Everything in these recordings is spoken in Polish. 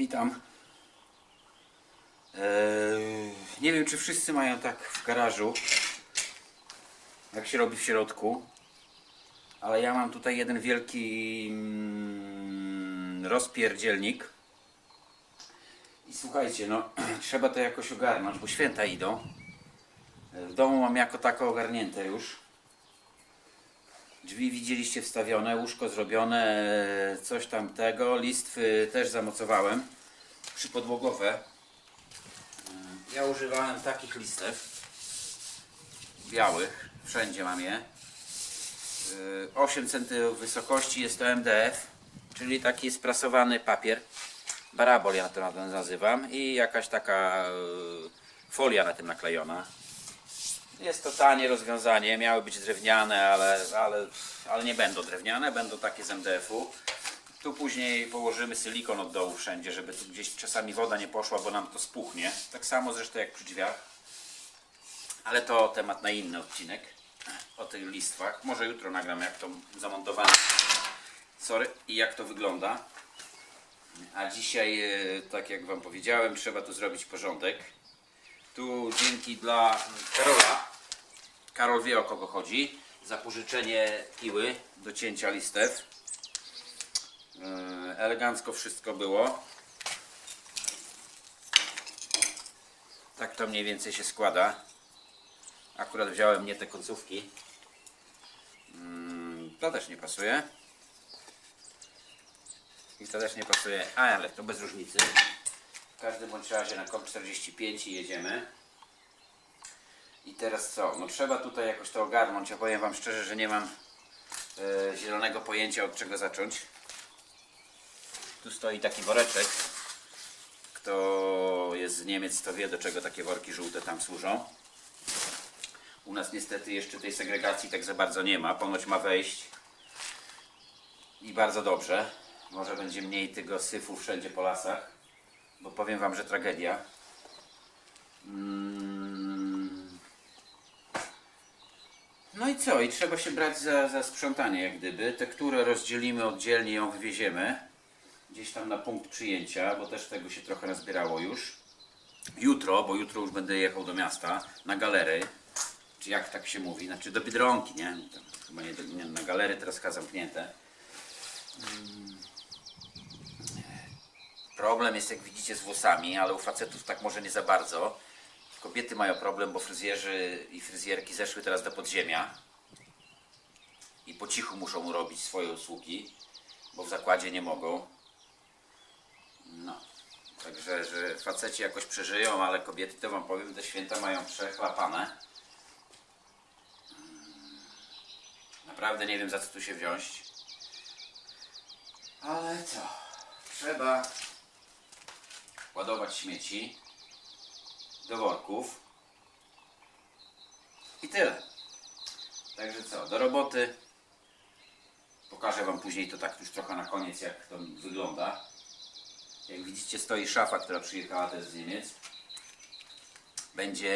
Witam. Eee, nie wiem, czy wszyscy mają tak w garażu, jak się robi w środku, ale ja mam tutaj jeden wielki mm, rozpierdzielnik. I słuchajcie, no trzeba to jakoś ogarnąć, bo święta idą. W domu mam jako tako ogarnięte już. Drzwi widzieliście wstawione, łóżko zrobione, e, coś tamtego. Listwy też zamocowałem przypodłogowe. E, Ja używałem takich listew białych, wszędzie mam je. E, 8 cm wysokości jest to MDF, czyli taki sprasowany papier. Barabol ja to nazywam i jakaś taka e, folia na tym naklejona. Jest to tanie rozwiązanie, miały być drewniane, ale, ale, ale nie będą drewniane, będą takie z MDF-u. Tu później położymy silikon od dołu wszędzie, żeby tu gdzieś czasami woda nie poszła, bo nam to spuchnie. Tak samo zresztą jak przy drzwiach. Ale to temat na inny odcinek o tych listwach. Może jutro nagram jak to zamontowane. Sorry, i jak to wygląda. A dzisiaj, e, tak jak Wam powiedziałem, trzeba tu zrobić porządek. Tu dzięki dla Karola. Karol wie o kogo chodzi. Za pożyczenie piły do cięcia listew. Yy, Elegancko wszystko było. Tak to mniej więcej się składa. Akurat wziąłem nie te końcówki. Mm, To też nie pasuje. I to też nie pasuje, A, ale to bez różnicy. W każdym bądź razie na KOM 45 i jedziemy. Teraz co? No trzeba tutaj jakoś to ogarnąć. Ja powiem Wam szczerze, że nie mam e, zielonego pojęcia od czego zacząć. Tu stoi taki woreczek. Kto jest z Niemiec, to wie do czego takie worki żółte tam służą. U nas niestety jeszcze tej segregacji tak za bardzo nie ma. Ponoć ma wejść. I bardzo dobrze. Może będzie mniej tego syfu wszędzie po lasach. Bo powiem Wam, że tragedia. Mm. No i co? I trzeba się brać za, za sprzątanie jak gdyby. Tekturę rozdzielimy oddzielnie, ją wywieziemy. Gdzieś tam na punkt przyjęcia, bo też tego się trochę nazbierało już. Jutro, bo jutro już będę jechał do miasta, na galery. Czy jak tak się mówi? Znaczy do Biedronki, nie? Tam Chyba nie, do, nie na galery, teraz chyba zamknięte. Problem jest, jak widzicie, z włosami, ale u facetów tak może nie za bardzo. Kobiety mają problem, bo fryzjerzy i fryzjerki zeszły teraz do podziemia i po cichu muszą robić swoje usługi, bo w zakładzie nie mogą. No, także, że faceci jakoś przeżyją, ale kobiety, to wam powiem, te święta mają przechlapane. Mm, Naprawdę nie wiem, za co tu się wziąć. Ale co? Trzeba ładować śmieci do worków i tyle. Także co, do roboty. Pokażę Wam później to tak już trochę na koniec, jak to wygląda. Jak widzicie, stoi szafa, która przyjechała też z Niemiec. Będzie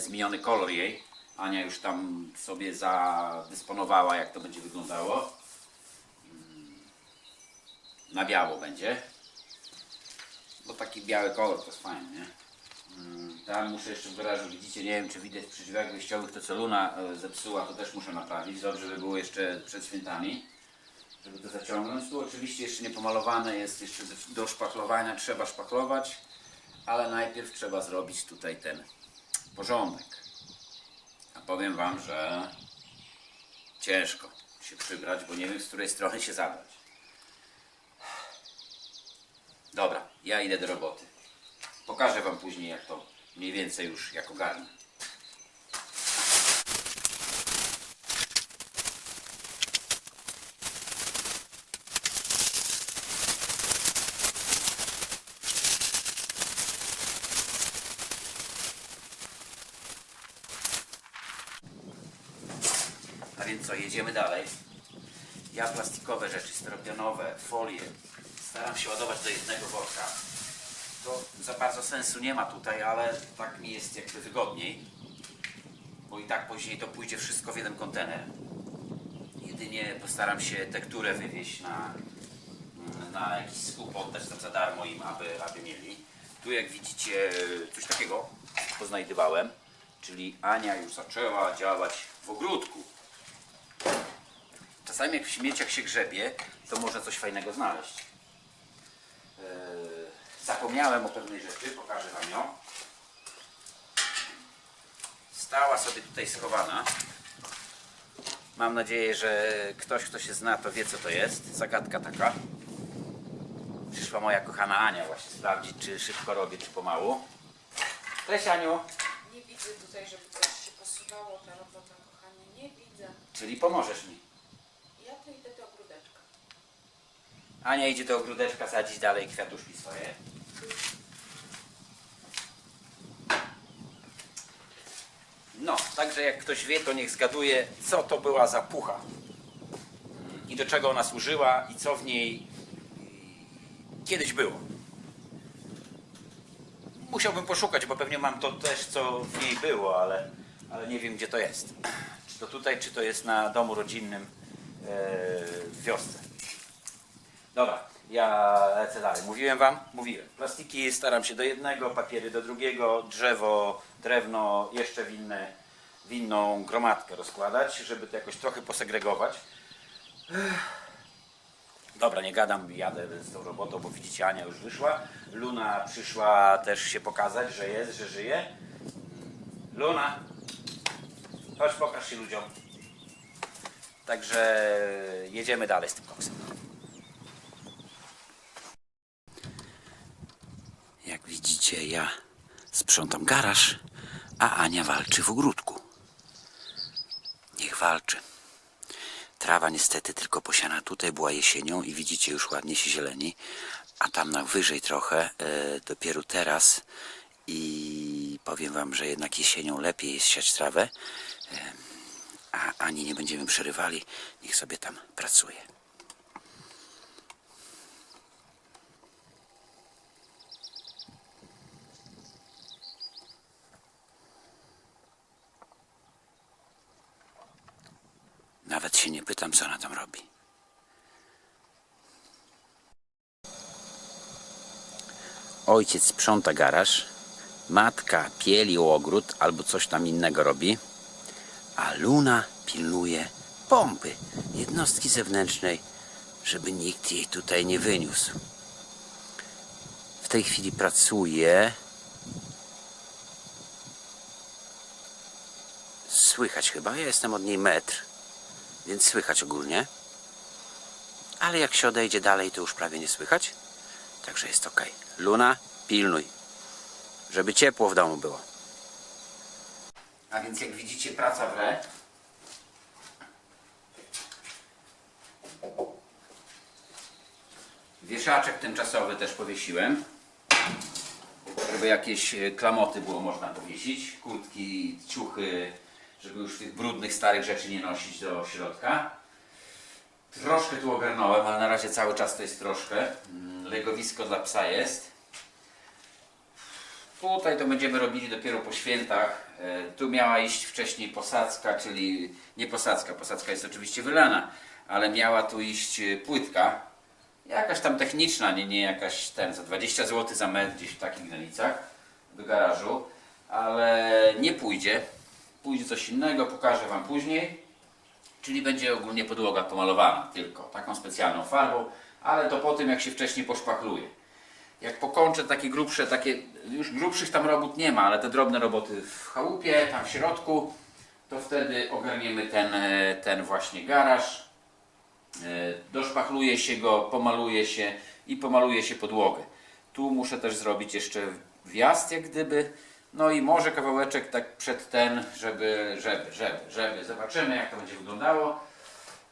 zmieniony kolor jej. Ania już tam sobie zadysponowała, jak to będzie wyglądało. Mm, Na biało będzie. Bo taki biały kolor to jest fajny, nie? Mm, Tam muszę jeszcze w garażu, widzicie, nie wiem czy widać przy drzwiach wyjściowych to co Luna e, zepsuła, to też muszę naprawić. Dobrze by było jeszcze przed świętami, żeby to zaciągnąć. Tu oczywiście jeszcze nie pomalowane jest, jeszcze do szpachlowania trzeba szpachlować, ale najpierw trzeba zrobić tutaj ten porządek. A powiem Wam, że ciężko się przybrać, bo nie wiem z której strony się zabrać. Dobra, ja idę do roboty. Pokażę Wam później, jak to mniej więcej już jak ogarnę. A więc co, jedziemy dalej. Ja plastikowe rzeczy, styropianowe, folie staram się ładować do jednego worka. To za bardzo sensu nie ma tutaj, ale tak mi jest jakby wygodniej. Bo i tak później to pójdzie wszystko w jeden kontener. Jedynie postaram się tekturę wywieźć na, na jakiś skup oddać tam za darmo im, aby, aby mieli. Tu jak widzicie coś takiego poznajdywałem, czyli Ania już zaczęła działać w ogródku. Czasami jak w śmieciach się grzebie, to można coś fajnego znaleźć. Zapomniałem o pewnej rzeczy, pokażę Wam ją. Stała sobie tutaj schowana. Mam nadzieję, że ktoś, kto się zna, to wie co to jest. Zagadka taka. Przyszła moja kochana Ania właśnie sprawdzić, czy szybko robię, czy pomału. Cześć Aniu. Nie widzę tutaj, żeby coś się posuwało, ta robota, kochanie. Nie widzę. Czyli pomożesz mi. Ja to idę. Ania idzie do ogródeczka sadzić dalej kwiatuszki swoje. No, także jak ktoś wie, to niech zgaduje, co to była za pucha. I do czego ona służyła i co w niej kiedyś było. Musiałbym poszukać, bo pewnie mam to też, co w niej było, ale, ale nie wiem, gdzie to jest. Czy to tutaj, czy to jest na domu rodzinnym e, w wiosce. Dobra, ja lecę dalej. Mówiłem wam? Mówiłem. Plastiki staram się do jednego, papiery do drugiego, drzewo, drewno jeszcze w, inne, w inną gromadkę rozkładać, żeby to jakoś trochę posegregować. Dobra, nie gadam, jadę z tą robotą, bo widzicie, Ania już wyszła. Luna przyszła też się pokazać, że jest, że żyje. Luna, chodź pokaż się ludziom. Także jedziemy dalej z tym koksem. Jak widzicie, ja sprzątam garaż, a Ania walczy w ogródku. Niech walczy. Trawa niestety tylko posiana tutaj była jesienią i widzicie już ładnie się zieleni, a tam na wyżej trochę e, dopiero teraz i powiem wam, że jednak jesienią lepiej jest siać trawę, e, a ani nie będziemy przerywali, niech sobie tam pracuje. Nawet się nie pytam, co ona tam robi. Ojciec sprząta garaż, matka pieli ogród albo coś tam innego robi, a Luna pilnuje pompy, jednostki zewnętrznej, żeby nikt jej tutaj nie wyniósł. W tej chwili pracuje. Słychać chyba, ja jestem od niej metr więc słychać ogólnie. Ale jak się odejdzie dalej, to już prawie nie słychać. Także jest ok. Luna, pilnuj, żeby ciepło w domu było. A więc jak widzicie, praca wre. Wieszaczek tymczasowy też powiesiłem, żeby jakieś e, klamoty było można powiesić, kurtki, ciuchy, żeby już tych brudnych, starych rzeczy nie nosić do środka. Troszkę tu ogarnąłem, ale na razie cały czas to jest troszkę. Mm, Legowisko dla psa jest. Tutaj to będziemy robili dopiero po świętach. E, Tu miała iść wcześniej posadzka, czyli nie posadzka, posadzka jest oczywiście wylana, ale miała tu iść e, płytka. Jakaś tam techniczna, nie, nie jakaś ten, za 20 zł za metr gdzieś w takich granicach do garażu, ale nie pójdzie. Pójdzie coś innego, pokażę Wam później. Czyli będzie ogólnie podłoga pomalowana tylko taką specjalną farbą, ale to po tym jak się wcześniej poszpachluje. Jak pokończę takie grubsze, takie już grubszych tam robót nie ma, ale te drobne roboty w chałupie, tam w środku, to wtedy ogarniemy ten, e, ten właśnie garaż. E, Doszpachluje się go, pomaluje się i pomaluje się podłogę. Tu muszę też zrobić jeszcze wjazd jak gdyby. No i może kawałeczek tak przed ten, żeby, żeby, żeby, żeby. Zobaczymy jak to będzie wyglądało.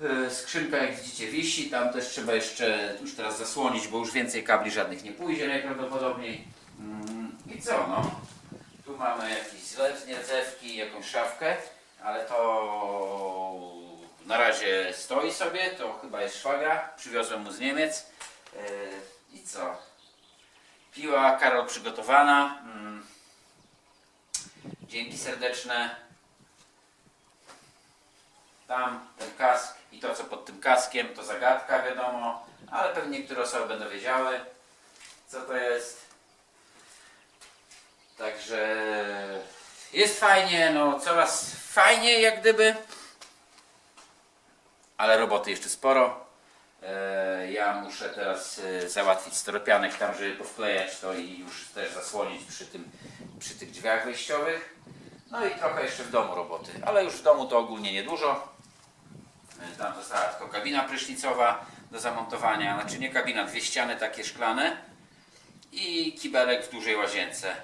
Yy, Skrzynka jak widzicie wisi, tam też trzeba jeszcze już teraz zasłonić, bo już więcej kabli żadnych nie pójdzie najprawdopodobniej. Mm, I co no? Tu mamy jakieś zewki, jakąś szafkę, ale to na razie stoi sobie, to chyba jest szwagra, przywiozłem mu z Niemiec. Yy, I co? Piła Karol przygotowana. Dzięki serdeczne. Tam ten kask i to co pod tym kaskiem to zagadka wiadomo. ale pewnie niektóre osoby będą wiedziały, co to jest. Także jest fajnie, no coraz fajniej jak gdyby, ale roboty jeszcze sporo. E, Ja muszę teraz e, załatwić steropianek tam, żeby powklejać to i już też zasłonić przy, tym, przy tych drzwiach wejściowych. No i trochę jeszcze w domu roboty, ale już w domu to ogólnie niedużo. E, Tam została tylko kabina prysznicowa do zamontowania, znaczy nie kabina, dwie ściany takie szklane i kibelek w dużej łazience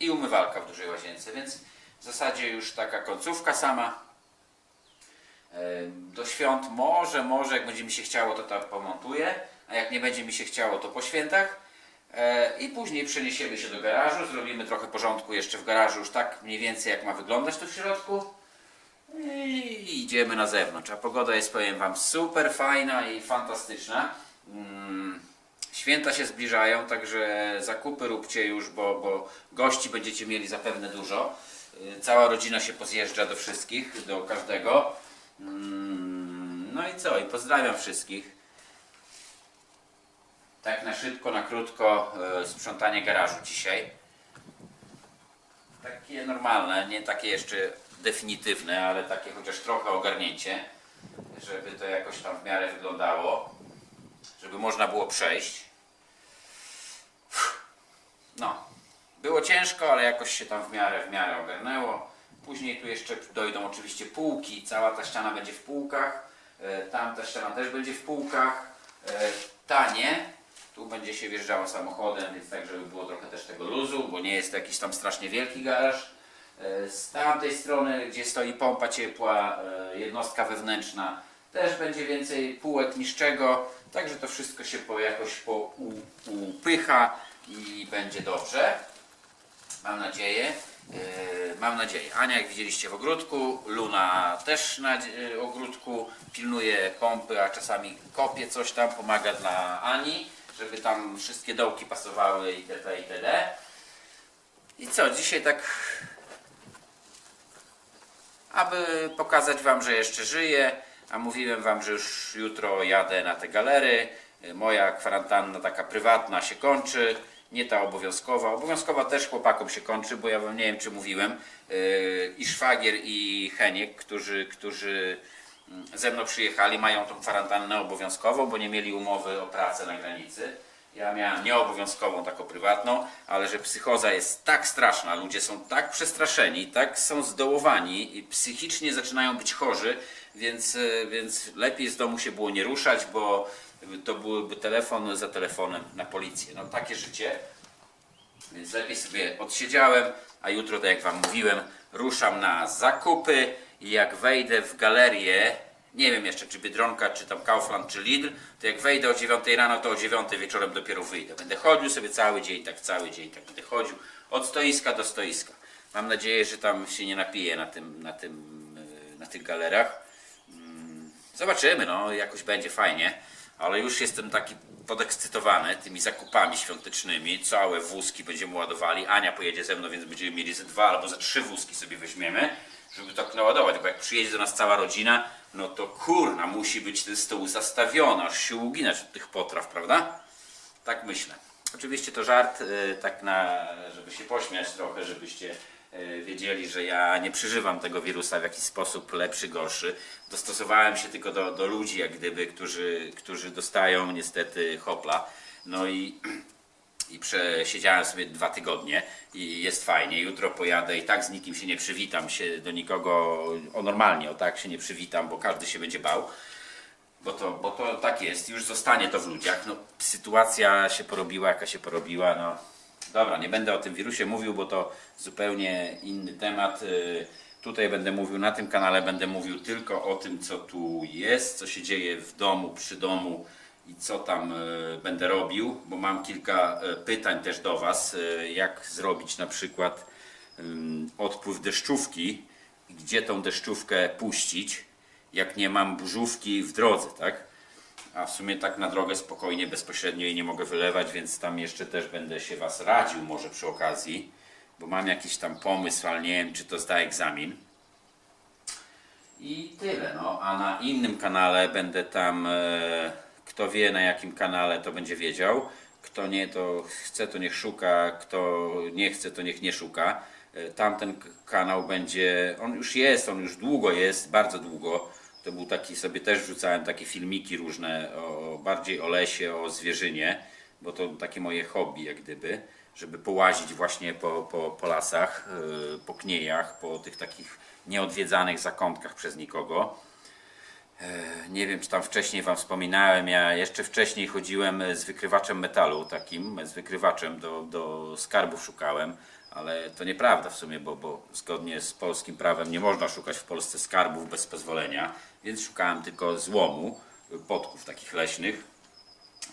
i umywalka w dużej łazience, więc w zasadzie już taka końcówka sama. E, Do świąt może, może jak będzie mi się chciało to tak pomontuję, a jak nie będzie mi się chciało to po świętach. E, I później przeniesiemy się do garażu, zrobimy trochę porządku jeszcze w garażu, już tak mniej więcej jak ma wyglądać to w środku. I idziemy na zewnątrz. A pogoda jest, powiem Wam, super fajna i fantastyczna. Mm, Święta się zbliżają, także zakupy róbcie już, bo, bo gości będziecie mieli zapewne dużo. Y, Cała rodzina się pozjeżdża do wszystkich, do każdego. Mm, No i co? I pozdrawiam wszystkich. Tak na szybko, na krótko y, sprzątanie garażu dzisiaj. Takie normalne, nie takie jeszcze definitywne, ale takie chociaż trochę ogarnięcie, żeby to jakoś tam w miarę wyglądało, żeby można było przejść. No, było ciężko, ale jakoś się tam w miarę, w miarę ogarnęło. Później tu jeszcze dojdą oczywiście półki, cała ta ściana będzie w półkach, e, tamta ściana też będzie w półkach. E, Ta nie, tu będzie się wjeżdżało samochodem, więc tak, żeby było trochę też tego luzu, bo nie jest to jakiś tam strasznie wielki garaż. E, Z tamtej strony, gdzie stoi pompa ciepła, e, jednostka wewnętrzna, też będzie więcej półek niż czego, także to wszystko się po, jakoś po, upycha i będzie dobrze. Mam nadzieję. Yy, mam nadzieję. Ania, jak widzieliście w ogródku, Luna też na ogródku pilnuje pompy, a czasami kopie coś tam, pomaga dla Ani, żeby tam wszystkie dołki pasowały itd. itd. I co, dzisiaj tak aby pokazać Wam, że jeszcze żyję, a mówiłem Wam, że już jutro jadę na te galery. Moja kwarantanna taka prywatna się kończy, nie ta obowiązkowa. Obowiązkowa też chłopakom się kończy, bo ja Wam nie wiem, czy mówiłem. y, I Szwagier, i Heniek, którzy, którzy ze mną przyjechali, mają tą kwarantannę obowiązkową, bo nie mieli umowy o pracę na granicy. Ja miałem nieobowiązkową, taką prywatną, ale że psychoza jest tak straszna, ludzie są tak przestraszeni, tak są zdołowani i psychicznie zaczynają być chorzy, więc, e, więc lepiej z domu się było nie ruszać, bo to byłby telefon za telefonem na policję. No takie życie. Więc lepiej sobie odsiedziałem, a jutro, tak jak Wam mówiłem, ruszam na zakupy i jak wejdę w galerię, nie wiem jeszcze czy Biedronka, czy tam Kaufland, czy Lidl, to jak wejdę o 9 rano, to o 9 wieczorem dopiero wyjdę. Będę chodził sobie cały dzień, tak cały dzień, tak będę chodził od stoiska do stoiska. Mam nadzieję, że tam się nie napiję na, tym, na, tym, e, na tych galerach. Mm, Zobaczymy, no jakoś będzie fajnie, ale już jestem taki podekscytowany tymi zakupami świątecznymi. Całe wózki będziemy ładowali. Ania pojedzie ze mną, więc będziemy mieli ze dwa albo ze trzy wózki sobie weźmiemy, żeby tak naładować. Bo jak przyjedzie do nas cała rodzina, no to kurna, musi być ten stół zastawiony, aż się uginać od tych potraw, prawda? Tak myślę. Oczywiście to żart, y, tak na, żeby się pośmiać trochę, żebyście y, wiedzieli, że ja nie przeżywam tego wirusa w jakiś sposób lepszy, gorszy. Dostosowałem się tylko do, do ludzi, jak gdyby, którzy, którzy dostają niestety hopla. No i i przesiedziałem sobie dwa tygodnie i jest fajnie. Jutro pojadę i tak z nikim się nie przywitam, się do nikogo o normalnie, o tak się nie przywitam, bo każdy się będzie bał. Bo to, bo to tak jest, już zostanie to w ludziach. No, sytuacja się porobiła, jaka się porobiła. No. Dobra, nie będę o tym wirusie mówił, bo to zupełnie inny temat. Y, Tutaj będę mówił, na tym kanale będę mówił tylko o tym, co tu jest, co się dzieje w domu, przy domu i co tam y, będę robił, bo mam kilka y, pytań też do Was, y, jak zrobić na przykład ym, odpływ deszczówki, gdzie tą deszczówkę puścić, jak nie mam burzówki w drodze, tak? A w sumie tak na drogę spokojnie, bezpośrednio jej nie mogę wylewać, więc tam jeszcze też będę się Was radził może przy okazji, bo mam jakiś tam pomysł, ale nie wiem czy to zda egzamin. I tyle, no. A na innym kanale będę tam e, Kto wie na jakim kanale, to będzie wiedział. Kto nie, to chce, to niech szuka. Kto nie chce, to niech nie szuka. E, Tamten kanał będzie, on już jest, on już długo jest, bardzo długo. To był taki, sobie też wrzucałem takie filmiki różne, o, bardziej o lesie, o zwierzynie, bo to takie moje hobby jak gdyby, żeby połazić właśnie po, po, po lasach, yy, po kniejach, po tych takich nieodwiedzanych zakątkach przez nikogo. E, Nie wiem, czy tam wcześniej Wam wspominałem, ja jeszcze wcześniej chodziłem z wykrywaczem metalu, takim, z wykrywaczem do, do skarbów szukałem, ale to nieprawda w sumie, bo, bo zgodnie z polskim prawem nie można szukać w Polsce skarbów bez pozwolenia, więc szukałem tylko złomu, podków takich leśnych,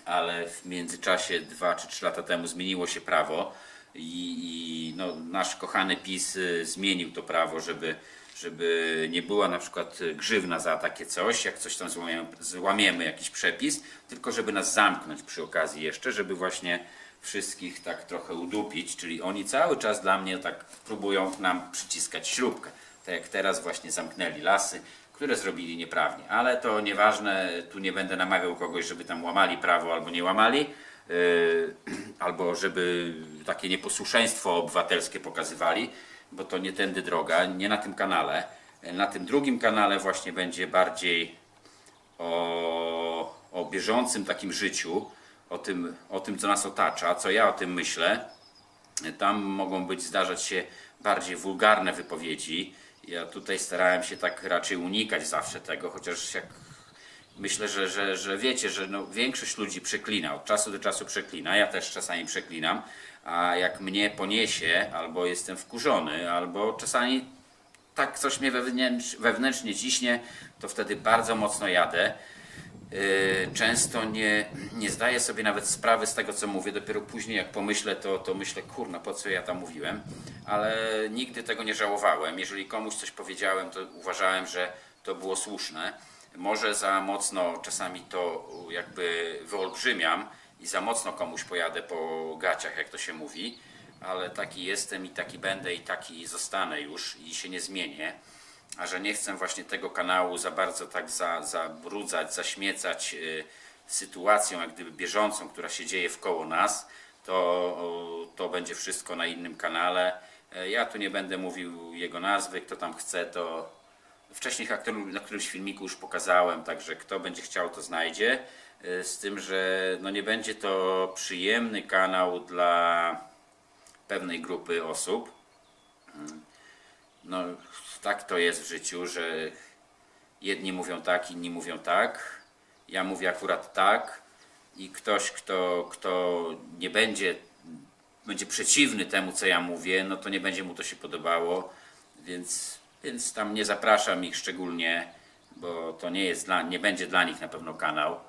ale w międzyczasie dwa czy trzy lata temu zmieniło się prawo i, i no, nasz kochany PiS y, zmienił to prawo, żeby, żeby nie była na przykład grzywna za takie coś, jak coś tam złamiemy, złamiemy jakiś przepis, tylko żeby nas zamknąć przy okazji jeszcze, żeby właśnie wszystkich tak trochę udupić, czyli oni cały czas dla mnie tak próbują nam przyciskać śrubkę. Tak jak teraz właśnie zamknęli lasy, które zrobili nieprawnie. Ale to nieważne, tu nie będę namawiał kogoś, żeby tam łamali prawo albo nie łamali, yy, albo żeby takie nieposłuszeństwo obywatelskie pokazywali, bo to nie tędy droga, nie na tym kanale. Na tym drugim kanale właśnie będzie bardziej o, o bieżącym takim życiu, o tym, o tym, co nas otacza, co ja o tym myślę. Tam mogą być zdarzać się bardziej wulgarne wypowiedzi. Ja tutaj starałem się tak raczej unikać zawsze tego, chociaż jak myślę, że, że, że wiecie, że no, większość ludzi przeklina, od czasu do czasu przeklina, ja też czasami przeklinam, a jak mnie poniesie, albo jestem wkurzony, albo czasami tak coś mnie wewnętrz, wewnętrznie ciśnie, to wtedy bardzo mocno jadę. Yy, Często nie, nie zdaję sobie nawet sprawy z tego, co mówię. Dopiero później, jak pomyślę, to, to myślę, kurna, po co ja tam mówiłem. Ale nigdy tego nie żałowałem. Jeżeli komuś coś powiedziałem, to uważałem, że to było słuszne. Może za mocno czasami to jakby wyolbrzymiam i za mocno komuś pojadę po gaciach, jak to się mówi. Ale taki jestem i taki będę i taki zostanę już i się nie zmienię a że nie chcę właśnie tego kanału za bardzo tak za, zabrudzać, zaśmiecać y, sytuacją jak gdyby bieżącą, która się dzieje wkoło nas, to, to będzie wszystko na innym kanale. E, Ja tu nie będę mówił jego nazwy, kto tam chce, to wcześniej na na którymś filmiku już pokazałem, także kto będzie chciał, to znajdzie. E, Z tym, że no nie będzie to przyjemny kanał dla pewnej grupy osób. No, tak to jest w życiu, że jedni mówią tak, inni mówią tak. Ja mówię akurat tak i ktoś, kto, kto nie będzie, będzie przeciwny temu, co ja mówię, no to nie będzie mu to się podobało, więc, więc tam nie zapraszam ich szczególnie, bo to nie jest dla, nie będzie dla nich na pewno kanał,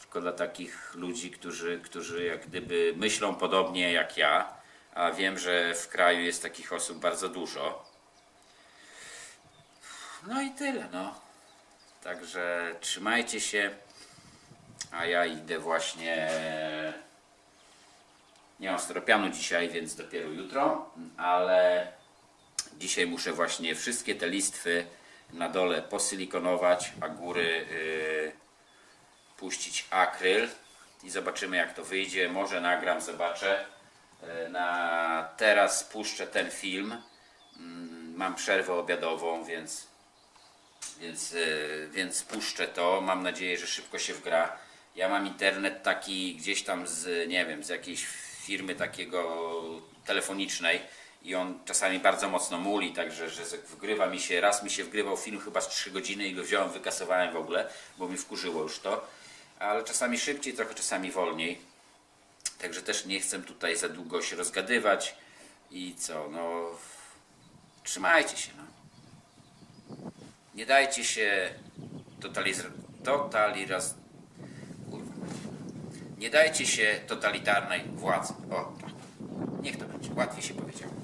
tylko dla takich ludzi, którzy, którzy jak gdyby myślą podobnie jak ja, a wiem, że w kraju jest takich osób bardzo dużo. No i tyle, no. Także trzymajcie się. A ja idę właśnie. Nie mam steropianu dzisiaj, więc dopiero jutro, ale dzisiaj muszę właśnie wszystkie te listwy na dole posylikonować, a góry yy, puścić akryl i zobaczymy jak to wyjdzie. Może nagram, zobaczę. Yy, Na teraz puszczę ten film. Mm, Mam przerwę obiadową, więc więc, y, więc puszczę to. Mam nadzieję, że szybko się wgra. Ja mam internet taki gdzieś tam z, nie wiem, z jakiejś firmy takiego telefonicznej i on czasami bardzo mocno muli, także że wgrywa mi się, raz mi się wgrywał film chyba z 3 godziny i go wziąłem, wykasowałem w ogóle, bo mi wkurzyło już to. Ale czasami szybciej, trochę czasami wolniej. Także też nie chcę tutaj za długo się rozgadywać i co, no trzymajcie się, no. Nie dajcie się totaliz... totaliraz... Kurwa. Nie dajcie się totalitarnej władzy. O, tak. Niech to będzie. Łatwiej się powiedziało.